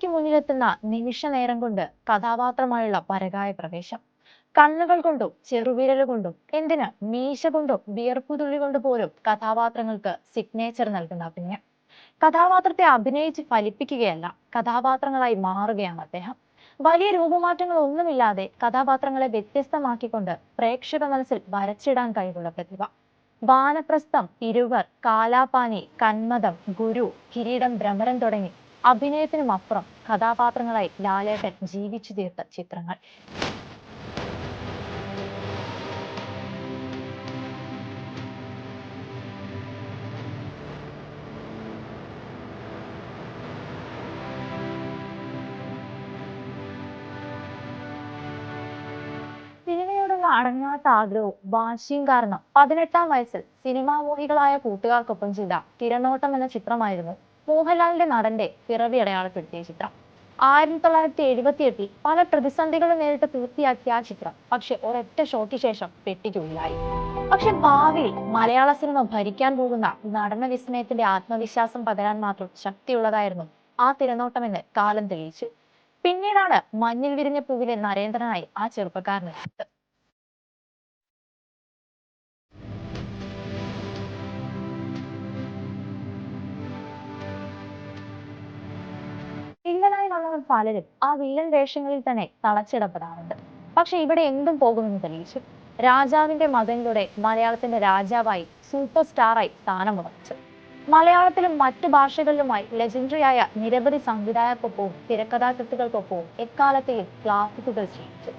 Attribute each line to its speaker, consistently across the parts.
Speaker 1: ക്യാമറയ്ക്ക് മുന്നിലെത്തുന്ന നിമിഷ നേരം കൊണ്ട് കഥാപാത്രമായുള്ള പരകായ പ്രവേശം. കണ്ണുകൾ കൊണ്ടും ചെറുവിരൽ കൊണ്ടും എന്തിന് മീശ കൊണ്ടും വിയർപ്പുതുള്ളി കൊണ്ട് പോലും കഥാപാത്രങ്ങൾക്ക് സിഗ്നേച്ചർ നൽകുന്ന അഭിനയം കഥാപാത്രത്തെ അഭിനയിച്ച് ഫലിപ്പിക്കുകയല്ല കഥാപാത്രങ്ങളായി മാറുകയാണ് അദ്ദേഹം. വലിയ രൂപമാറ്റങ്ങൾ ഒന്നുമില്ലാതെ കഥാപാത്രങ്ങളെ വ്യത്യസ്തമാക്കിക്കൊണ്ട് പ്രേക്ഷക മനസ്സിൽ വരച്ചിടാൻ കഴിവുള്ള പ്രതിഭ. വാനപ്രസ്ഥം ഇരുവർ കാലാപാനി കന്മദം ഗുരു കിരീടം ഭ്രമരം തുടങ്ങി അഭിനയത്തിനും അപ്പുറം കഥാപാത്രങ്ങളായി ലാലേട്ടൻ ജീവിച്ചു തീർത്ത ചിത്രങ്ങൾ. അടങ്ങാത്ത ആഗ്രഹവും വാശിയും കാരണം പതിനെട്ടാം വയസ്സിൽ സിനിമാമോഹികളായ കൂട്ടുകാർക്കൊപ്പം ചെയ്ത തിരനോട്ടം എന്ന ചിത്രമായിരുന്നു മോഹൻലാലിന്റെ നടന്റെ പിറവി അടയാളപ്പെടുത്തിയ ചിത്രം. ആയിരത്തി തൊള്ളായിരത്തി എഴുപത്തി എട്ടിൽ പല പ്രതിസന്ധികളും നേരിട്ട് പൂർത്തിയാക്കിയ ആ ചിത്രം പക്ഷെ ഒരൊറ്റ ഷോട്ടിന് ശേഷം പെട്ടിക്കുള്ളിലായി. പക്ഷെ ഭാവിയിൽ മലയാള സിനിമ ഭരിക്കാൻ പോകുന്ന നടന വിസ്മയത്തിന്റെ ആത്മവിശ്വാസം പകരാൻ മാത്രം ശക്തിയുള്ളതായിരുന്നു ആ തിരനോട്ടമെന്ന് കാലം തെളിയിച്ചു. പിന്നീടാണ് മഞ്ഞിൽ വിരിഞ്ഞ പൂവിലെ നരേന്ദ്രനായി ആ ചെറുപ്പക്കാരനെത്തിയത് വില്ലനായി പലരും ആ വില്ലൻ വേഷങ്ങളിൽ തന്നെ തളച്ചിടപ്പെടാറുണ്ട്. പക്ഷെ ഇവിടെ എന്തും പോകുമെന്ന് തെളിയിച്ചു. രാജാവിന്റെ മകനിലൂടെ മലയാളത്തിന്റെ രാജാവായി സൂപ്പർ സ്റ്റാറായി സ്ഥാനമുറച്ചു മലയാളത്തിലും മറ്റു ഭാഷകളിലുമായി ലെജൻഡറിയായ നിരവധി സംവിധായകർക്കൊപ്പവും തിരക്കഥാകൃത്തുക്കൾക്കൊപ്പവും എക്കാലത്തെയും ക്ലാസിക്കുകൾ ചെയ്യിച്ചു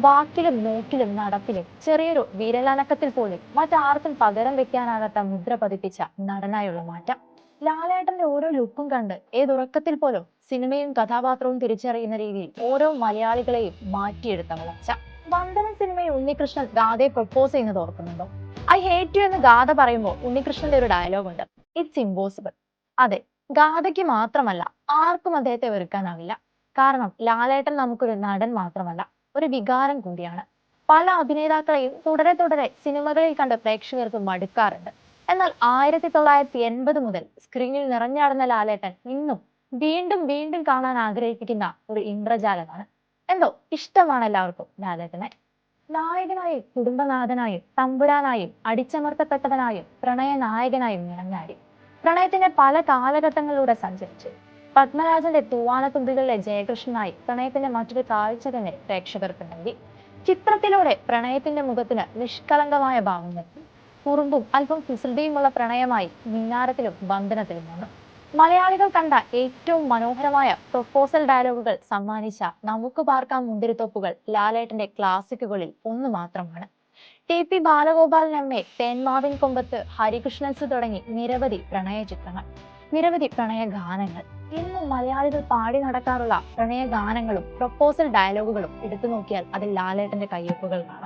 Speaker 1: വാക്കിലും നോക്കിലും നടപ്പിലും ചെറിയൊരു വിരലനക്കത്തിൽ പോലും മറ്റാർക്കും പകരം വെക്കാനാകാത്ത മുദ്ര പതിപ്പിച്ച നടനായുള്ള മാറ്റം. ലാലേട്ടന്റെ ഓരോ ലുക്കും കണ്ട് ഏതുറക്കത്തിൽ പോലും സിനിമയും കഥാപാത്രവും തിരിച്ചറിയുന്ന രീതിയിൽ ഓരോ മലയാളികളെയും മാറ്റിയെടുത്ത വളർച്ച. വന്ദനം സിനിമയിൽ ഉണ്ണികൃഷ്ണൻ ഗാഥയെ പ്രപ്പോസ് ചെയ്യുന്നത് ഓർക്കുന്നുണ്ടോ? ഐ ഹേറ്റ് യു എന്ന് ഗാഥ പറയുമ്പോൾ ഉണ്ണികൃഷ്ണന്റെ ഒരു ഡയലോഗ് ഉണ്ട്. ഇറ്റ്സ് ഇമ്പോസിബിൾ അതെ ഗാഥയ്ക്ക് മാത്രമല്ല ആർക്കും അദ്ദേഹത്തെ വെറുക്കാനാവില്ല. കാരണം ലാലേട്ടൻ നമുക്കൊരു നടൻ മാത്രമല്ല ഒരു വികാരം കൂടിയാണ്. പല അഭിനേതാക്കളെയും തുടരെ തുടരെ സിനിമകളിൽ കണ്ട് പ്രേക്ഷകർക്ക് മടുക്കാറുണ്ട്. എന്നാൽ ആയിരത്തി തൊള്ളായിരത്തി എൺപത് മുതൽ സ്ക്രീനിൽ നിറഞ്ഞാടുന്ന ലാലേട്ടൻ ഇന്നും വീണ്ടും വീണ്ടും കാണാൻ ആഗ്രഹിക്കുന്ന ഒരു ഇന്ദ്രജാലമാണ് എന്തോ ഇഷ്ടമാണ് എല്ലാവർക്കും ലാലേട്ടനെ. നായകനായും കുടുംബനാഥനായും തമ്പുരാനായും അടിച്ചമർത്തപ്പെട്ടവനായും പ്രണയ നായകനായും നിറഞ്ഞാടി പ്രണയത്തിന്റെ പല കാലഘട്ടങ്ങളിലൂടെ സഞ്ചരിച്ചു. പത്മരാജന്റെ തൂവാനത്തുമ്പികളിലെ ജയകൃഷ്ണനായി പ്രണയത്തിന്റെ മറ്റൊരു കാഴ്ച തന്നെ പ്രേക്ഷകർക്ക് നൽകി. ചിത്രത്തിലൂടെ പ്രണയത്തിന്റെ മുഖത്തിന് നിഷ്കളങ്കമായ ഭാവം നൽകി. കുറുമ്പും അല്പം കുസൃതിയുമുള്ള പ്രണയമായി മിന്നാരത്തിലും ബന്ധനത്തിലും വന്നു മലയാളികൾ കണ്ട ഏറ്റവും മനോഹരമായ പ്രൊപ്പോസൽ ഡയലോഗുകൾ സമ്മാനിച്ച നമുക്ക് പാർക്കാം മുന്തിരിത്തോപ്പുകൾ ലാലേട്ടന്റെ ക്ലാസിക്കുകളിൽ ഒന്ന് മാത്രമാണ്. T P Balagopalan M A Thenmavin Kombathu Harikrishnans തുടങ്ങി നിരവധി പ്രണയ ചിത്രങ്ങൾ നിരവധി പ്രണയ ഗാനങ്ങൾ. ഇന്നും മലയാളികൾ പാടി നടക്കാറുള്ള പ്രണയ ഗാനങ്ങളും പ്രൊപ്പോസൽ ഡയലോഗുകളും എടുത്തു നോക്കിയാൽ അതിൽ ലാലേട്ടന്റെ കയ്യൊപ്പുകൾ കാണാം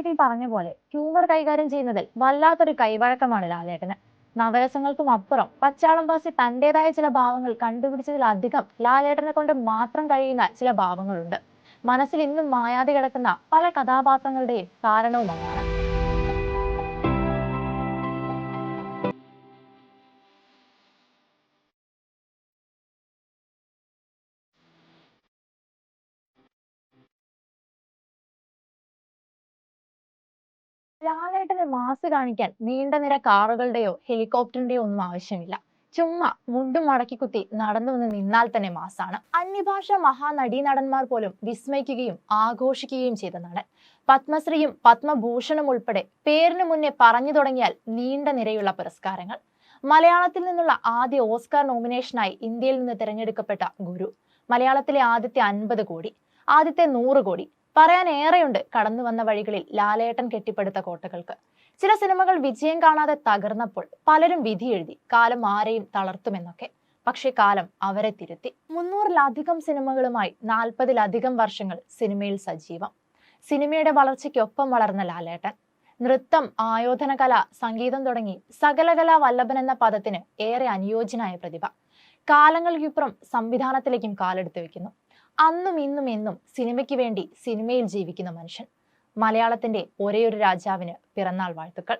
Speaker 1: ഒരിക്കൽ പറഞ്ഞ പോലെ ട്യൂമർ കൈകാര്യം ചെയ്യുന്നതിൽ വല്ലാത്തൊരു കൈവഴക്കമാണ് ലാലേട്ടന്. നവരസങ്ങൾക്കും അപ്പുറം പച്ചാളം ബാസി തന്റേതായ ചില ഭാവങ്ങൾ കണ്ടുപിടിച്ചതിലധികം ലാലേട്ടനെ കൊണ്ട് മാത്രം കഴിയുന്ന ചില ഭാവങ്ങളുണ്ട്. മനസ്സിൽ ഇന്നും മായാതെ കിടക്കുന്ന പല കഥാപാത്രങ്ങളുടെയും കാരണവും ലാലേട്ടന് മാസ് കാണിക്കാൻ നീണ്ട നിര കാറുകളുടെയോ ഹെലികോപ്റ്ററിന്റെയോ ഒന്നും ആവശ്യമില്ല. ചുമ്മാ മുണ്ടും മടക്കി കുത്തി നടന്നു വന്ന് നിന്നാൽ തന്നെ മാസാണ്. അന്യഭാഷ മഹാനടീനടന്മാർ പോലും വിസ്മയിക്കുകയും ആഘോഷിക്കുകയും ചെയ്ത നടൻ. പത്മശ്രീയും പത്മഭൂഷണും ഉൾപ്പെടെ പേരിന് മുന്നേ പറഞ്ഞു തുടങ്ങിയാൽ നീണ്ട നിരയുള്ള പുരസ്കാരങ്ങൾ. മലയാളത്തിൽ നിന്നുള്ള ആദ്യ ഓസ്കാർ നോമിനേഷനായി ഇന്ത്യയിൽ നിന്ന് തിരഞ്ഞെടുക്കപ്പെട്ട ഗുരു. മലയാളത്തിലെ ആദ്യത്തെ അൻപത് കോടി ആദ്യത്തെ നൂറ് കോടി പറയാൻ ഏറെയുണ്ട് കടന്നു വന്ന വഴികളിൽ ലാലേട്ടൻ കെട്ടിപ്പടുത്ത കോട്ടകൾക്ക്. ചില സിനിമകൾ വിജയം കാണാതെ തകർന്നപ്പോൾ പലരും വിധി എഴുതി കാലം ആരെയും തളർത്തുമെന്നൊക്കെ. പക്ഷേ കാലം അവരെ തിരുത്തി. മുന്നൂറിലധികം സിനിമകളുമായി നാൽപ്പതിലധികം വർഷങ്ങൾ സിനിമയിൽ സജീവം. സിനിമയുടെ വളർച്ചയ്ക്കൊപ്പം വളർന്ന ലാലേട്ടൻ നൃത്തം ആയോധന കല സംഗീതം തുടങ്ങി സകലകലാ വല്ലഭൻ എന്ന പദത്തിന് ഏറെ അനുയോജ്യനായ പ്രതിഭ. കാലങ്ങൾക്കിപ്പുറം സംവിധാനത്തിലേക്കും കാലെടുത്ത് വെക്കുന്നു. അന്നും ഇന്നും എന്നും സിനിമയ്ക്ക് വേണ്ടി സിനിമയിൽ ജീവിക്കുന്ന മനുഷ്യൻ. മലയാളത്തിന്റെ ഒരേയൊരു രാജാവിന് പിറന്നാൾ വാഴ്ത്തുക്കൾ.